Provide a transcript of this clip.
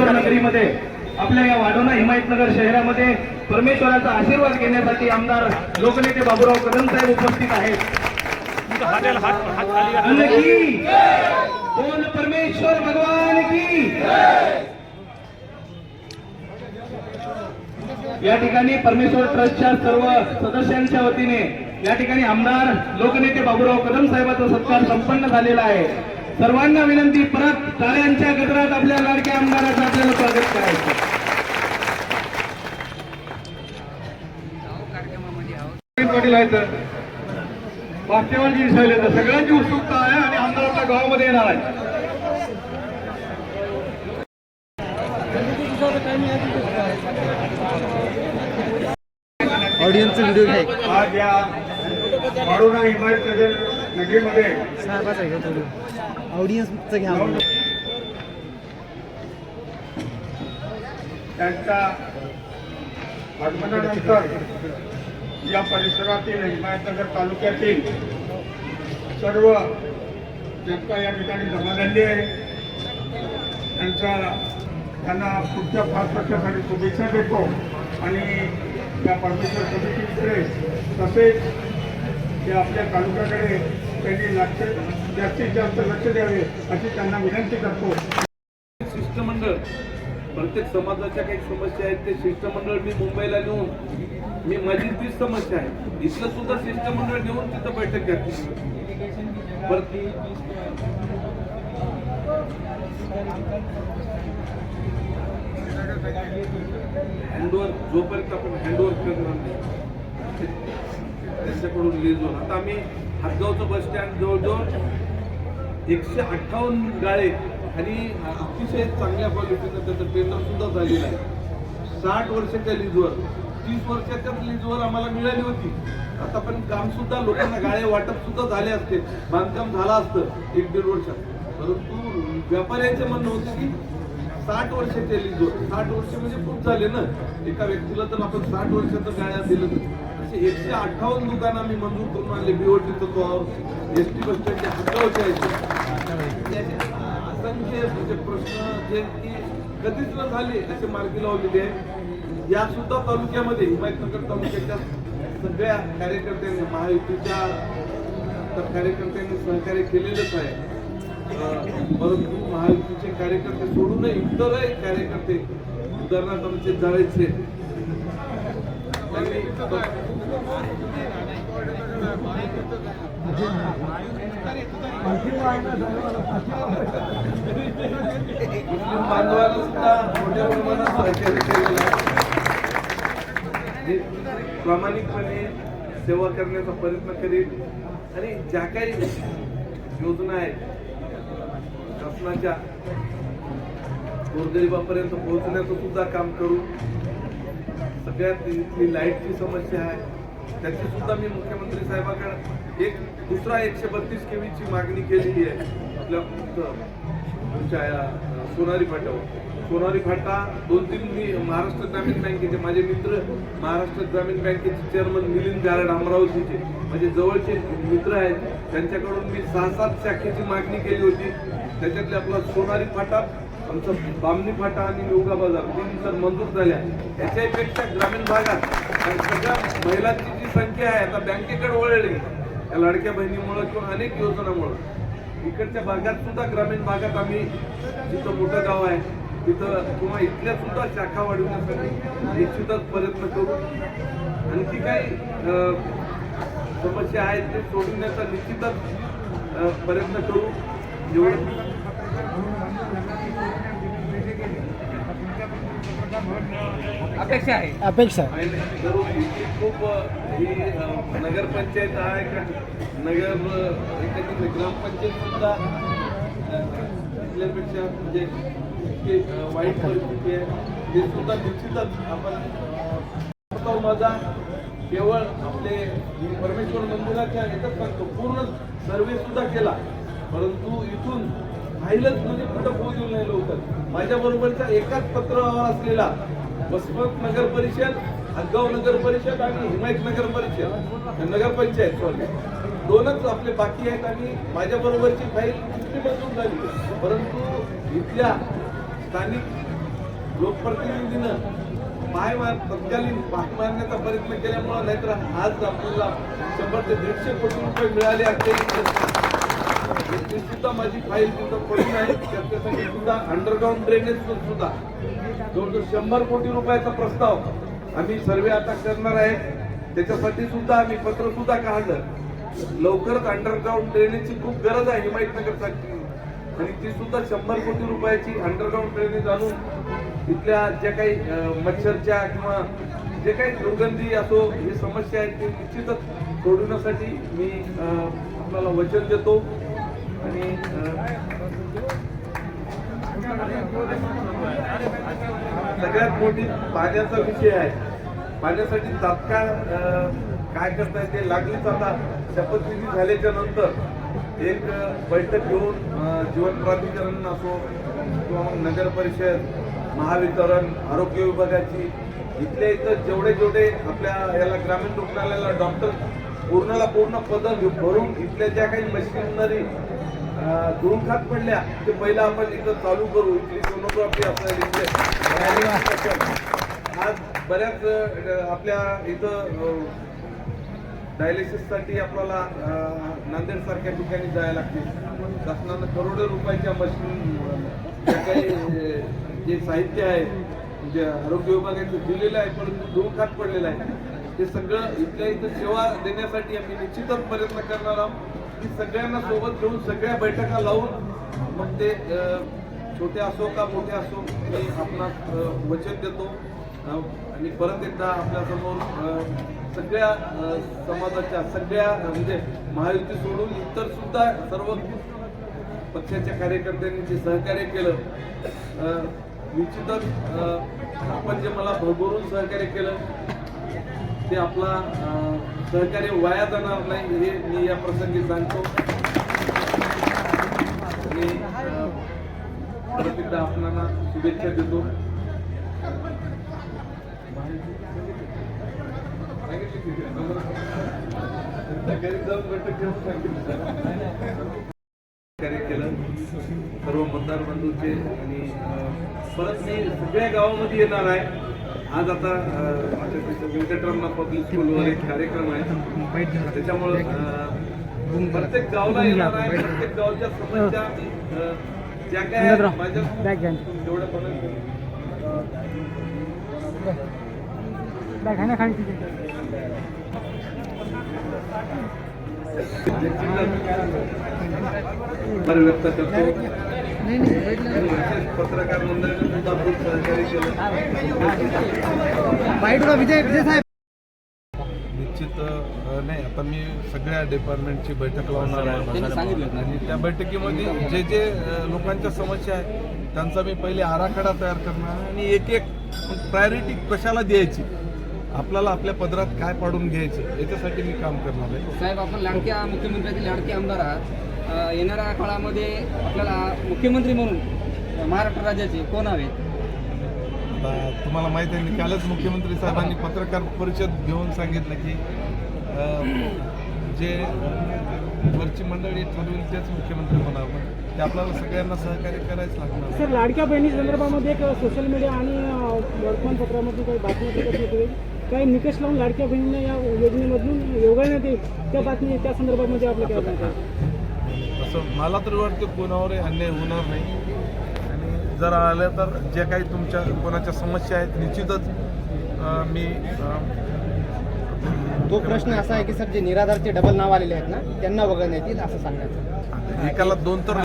परमेश्वर नगरीमध्ये आपल्या या वाढोणा हिमायतनगर शहरामध्ये परमेश्वराचा आशीर्वाद घेण्यासाठी आमदार लोकनेते बाबूराव कदम साहेब उपस्थित आहेत. बोल परमेश्वर भगवान की या ठिकाणी परमेश्वर ट्रस्टच्या सर्व सदस्यांच्या वतीने या ठिकाणी आमदार लोकनेते बाबूराव कदम साहेबांचा सत्कार संपन्न झालेला आहे. सर्वांना विनंती परत टाळ्यांच्या गजरात आपल्या लाडक्या आमदाराचं आपल्याला स्वागत करायचं. पाटील आहेत. मागच्यावरची दिसायला येतं. सगळ्यांची उत्सुकता आहे आणि आमदार आपल्या गावामध्ये येणार आहे. ऑडियन्सचा व्हिडिओ घ्याय आज या वाढोणा हिमायतनगर नगरीमध्ये घ्या ऑडियन्सचं घ्या. त्यांच्या आगमनानंतर या परिसरातील हिमायतनगर तालुक्यातील सर्व जनता या ठिकाणी जमा झाली आहे. त्यांचा त्यांना पुढच्या पाच वर्षासाठी शुभेच्छा देतो आणि या परमेश्वर समितीकडे तसेच ते आपल्या तालुक्याकडे त्यांनी लक्ष जास्तीत जास्त लक्ष द्यावे अशी त्यांना विनंती करतो. शिष्टमंडळ प्रत्येक समाजाच्या काही समस्या आहेत ते शिष्टमंडळ मी मुंबईला नेऊन मी माझी तीच समस्या आहे इथलं सुद्धा शिष्टमंडळ नेऊन तिथं बैठक घ्यायची. हँडओव्हर जोपर्यंत आपण हँडओव्हर करणार नाही. त्यांच्याकडून रिलीज होणार. आता आम्ही हातगावचं बस स्टँड जवळजवळ एकशे अठ्ठावन्न गाळे आणि अतिशय चांगल्या क्वालिटीचं त्याचं टेंडरसुद्धा झालेलं आहे. साठ वर्षाच्या लीजवर तीस वर्षाच्या लीजवर आम्हाला मिळाली होती. आता पण काम सुद्धा लोकांना गाळे वाटप सुद्धा झाले असते. बांधकाम झालं असतं एक दीड वर्षात. परंतु व्यापाऱ्यांचं म्हणणं होतं की साठ वर्षाच्या लीजवर साठ वर्ष म्हणजे खूप झाले ना. एका व्यक्तीला तर आपण साठ वर्षाचं गाळ्या दिलं तर. असे एकशे अठ्ठावन्न दुकान आम्ही मंजूर करून आणले. बीओटी तत्वावर एस टी बस स्टँडच्या हक्कावरच्या आहेत असंख्य म्हणजे प्रश्न जे की कधीच न झाले असे मार्गी लावलेले आहे या सुद्धा तालुक्यामध्ये हिमायतनगर तालुक्याच्या सगळ्या कार्यकर्त्यांनी महायुतीच्या तर कार्यकर्त्यांनी सहकार्य केलेलंच आहे. परंतु महायुतीचे कार्यकर्ते सोडूनही इतरही कार्यकर्ते उदाहरणार्थ आमचे जाळेचे. त्यांनी मुस्लिम बांधवांना सुद्धा मोठ्या प्रमाणात सहकार्य केलेलं आहे प्रामाणिकपणे सेवा करण्याचा प्रयत्न करेल आणि ज्या काही योजना आहेत शासनाच्या गोरगरिबापर्यंत पोहोचण्याचं सुद्धा काम करू. सगळ्यात इथली लाईटची समस्या आहे. त्याची सुद्धा मी मुख्यमंत्री साहेबांकडे एक दुसरा एकशे बत्तीस केवीची मागणी केलेली आहे. आपल्या तुमच्या सोनारी फाट्यावर. सोनारी फाटा दोन तीन मी महाराष्ट्र ग्रामीण बँकेचे माझे मित्र महाराष्ट्र ग्रामीण बँकेचे चेअरमन मिलिंद गारड अमरावतीचे माझे जवळचे मित्र आहेत त्यांच्याकडून मी सहा सात शाखेची मागणी केली होती. त्याच्यातले आपला सोनारी फाटा आमचं बामणी फाटा आणि योगा बाजार तीन मंजूर झाल्या. याच्यापेक्षा ग्रामीण भागात सगळ्या महिलांची जी संख्या आहे आता बँकेकडे वळली. या लाडक्या बहिणीमुळं किंवा अनेक योजनामुळं. इकडच्या भागात सुद्धा ग्रामीण भागात आम्ही जिथं मोठं गाव आहे तिथं किंवा इथल्या सुद्धा शाखा वाढवण्यासाठी निश्चितच प्रयत्न करू. आणखी काही समस्या आहेत ते सोडवण्याचा निश्चितच प्रयत्न करू. एवढं. अपेक्षा आणि जरूर इथे खूप ही नगरपंचायत आहे का नगर ग्रामपंचायत सुद्धा आपल्यापेक्षा म्हणजे इतकी वाईट परिस्थिती आहे. ते सुद्धा निश्चितच आपण तो माझा केवळ आपले परमेश्वर मंदिराच्या याच्यात सांगतो. पूर्ण सर्वे सुद्धा केला. परंतु इथून राहिलंच म्हणजे कुठं पोहोचू नाही लवकर. माझ्या बरोबरचा एकाच पत्रावर असलेला वसमत नगर परिषद हदगाव नगर परिषद आणि हिमायत नगर परिषद नगर पंचायत सॉरी दोनच आपले बाकी आहेत आणि माझ्या बरोबरची फाईल कुठली मंजूर झाली. परंतु इथल्या स्थानिक लोकप्रतिनिधीनं पाय मार तत्कालीन पाय मारण्याचा प्रयत्न केल्यामुळं नाहीतर आज आपल्याला शंभर ते दीडशे कोटी रुपये मिळाले असते सुद्धा माझी फाईल तिथं पडून आहे. त्याच्यासाठी सुद्धा अंडरग्राऊंड ड्रेनेज सुद्धा. जवळजवळ शंभर कोटी रुपयाचा प्रस्ताव आम्ही सर्वे आता करणार आहे. त्याच्यासाठी सुद्धा आम्ही पत्र सुद्धा काढलं. लवकरच अंडरग्राऊंड ड्रेनेजची खूप गरज आहे हिमायतनगरसाठी आणि ती सुद्धा शंभर कोटी रुपयाची अंडरग्राऊंड ड्रेनेज आणून इथल्या ज्या काही मच्छरच्या किंवा जे काही दुर्गंधी असो ही समस्या आहे ती निश्चितच सोडवण्यासाठी मी आपल्याला वचन देतो. आणि सगळ्यात मोठी पाण्याचा विषय आहे. पाण्यासाठी तात्काळ काय करता येते लागलीच आता शपथविधी झाल्याच्यानंतर एक बैठक घेऊन जीवन प्राधिकरण असो किंवा मग नगर परिषद महावितरण आरोग्य विभागाची इथल्या इथं जेवढे जेवढे आपल्या याला ग्रामीण रुग्णालयाला डॉक्टर पूर्णाला पूर्ण पद भरून इथल्या ज्या काही मशिनरी खात पडल्या ते पहिलं आपण इथं चालू करू. इथली सोनोग्राफी इथले आज बऱ्याच आपल्या इथं डायलिसिससाठी आपल्याला अ, नांदेड सारख्या ठिकाणी जायला लागते. शासनानं करोडो रुपयाच्या मशीन काही जे साहित्य आहे जे आरोग्य विभागाचं दिलेलं आहे परंतु धूळ खात पडलेलं आहे. ते सगळं इथल्या इथं सेवा देण्यासाठी आम्ही निश्चितच प्रयत्न करणार आहोत. की सगळ्यांना सोबत घेऊन सगळ्या बैठका लावून मग ते छोटे असो का मोठे असो मी आपला वचन देतो. आणि परत एकदा आपल्यासमोर सगळ्या समाजाच्या सगळ्या म्हणजे महायुती सोडून इतर सुद्धा सर्व पक्षाच्या कार्यकर्त्यांनी जे सहकार्य केलं निश्चितच आपण जे मला भरभरून सहकार्य केलं ते आपला सहकार्य वाया जाणार नाही हे मी या प्रसंगी सांगतो. आणि एकदा आपणाला शुभेच्छा देतो. सकाळी जाऊन केलं. सर्व मतदार बंधूचे आणि परत मी सगळ्या गावामध्ये येणार आहे. आज आता व्यंकटरमणा पब्लिक स्कूलवर एक कार्यक्रम आहे. त्याच्यामुळं प्रत्येक गावला येणार आहे प्रत्येक गावच्या समस्या ज्या काय आहेत, माझ्या जेवढ्या पण व्यक्त करतो. पत्रकार मंडळाने सुद्धा खूप सहकार्य केलं विजय विजय साहेब. निश्चित नाही आता मी सगळ्या डिपार्टमेंटची बैठक लावणार आहे आणि त्या बैठकीमध्ये जे जे लोकांच्या समस्या आहेत त्यांचा मी पहिले आराखडा तयार करणार आणि एक एक प्रायोरिटी कशाला द्यायची? आपल्याला आपल्या पदरात काय पाडून घ्यायचं याच्यासाठी मी काम करणार आहे. साहेब आपण लाडक्या मुख्यमंत्र्याचे लाडके आमदार आहात. येणाऱ्या काळामध्ये आपल्याला मुख्यमंत्री म्हणून महाराष्ट्र राज्याचे कोण आता तुम्हाला माहिती आहे मी कालच मुख्यमंत्री साहेबांनी पत्रकार परिषद घेऊन सांगितलं की जे वरची मंडळी ठरवेल तेच मुख्यमंत्री होणार. ते आपल्याला सगळ्यांना सहकार्य करायच लागणार सर लाडक्या बहिणी संदर्भामध्ये एक सोशल मीडिया आणि वर्तमानपत्रामध्ये काही होते काही निकष लावून लाडक्या बहिणींना या योजनेमधून योगवण्यात येईल त्या बातमी त्या संदर्भामध्ये आपलं काय म्हणतात आहे? असं मला तरी वाटतं कोणावरही अन्याय होणार नाही. आणि जर आलं तर जे काही तुमच्या कोणाच्या समस्या आहेत निश्चितच मी तो प्रश्न असा आहे की सर जे निराधारचे डबल नाव आलेले आहेत ना त्यांना वगळण्यात येईल असं सांगण्याचं. एकाला दोन तर